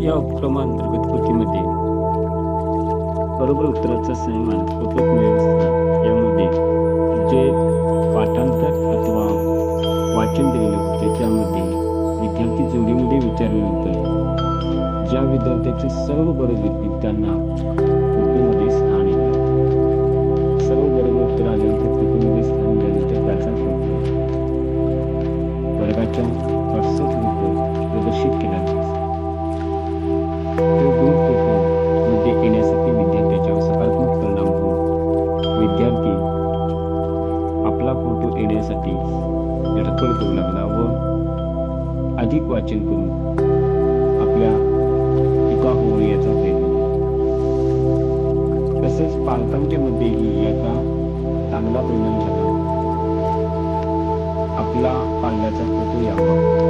या उपक्रमांतर्गत कृतीमध्ये बरोबर उत्तराचा सन्मान सतत व्यवस्था यामध्ये जे पाठांतर अथवा वाचन दिलेलं होते त्यामध्ये विद्यार्थी जोडीमध्ये विचारल्यानंतर ज्या विद्यार्थ्याचे सर्व बरोबर त्यांना तो गुण फोटो मध्ये येण्यासाठी विद्यार्थ्याच्यावर सकारात्मक परिणाम होऊन विद्यार्थी आपला फोटो येण्यासाठी धडपड करू लागला व अधिक वाचन करून आपल्या चुका होऊ याचा प्रयत्न तसेच पालकांच्या मध्येही याचा चांगला परिणाम झाला. आपला पाल्याचा फोटो यावा.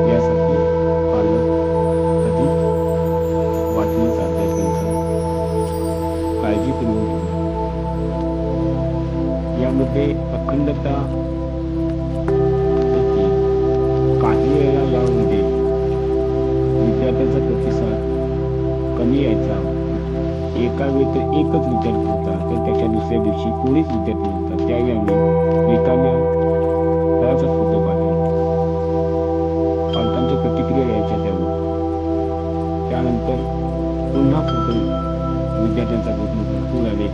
मध्ये अखंडता काही वेळा यामध्ये विद्यार्थ्यांचा प्रतिसाद कमी यायचा. एका वेळी तर एकच विद्यार्थी होता तर त्याच्या दुसऱ्या दिवशी कोणीच विद्यार्थी नव्हता. त्यावेळी आम्ही रिकाम्या तळाचा फोटो पाहिला पालकांच्या प्रतिक्रिया यायच्या त्यावर. त्यानंतर पुन्हा फोटो विद्यार्थ्यांचा घेतला तू आले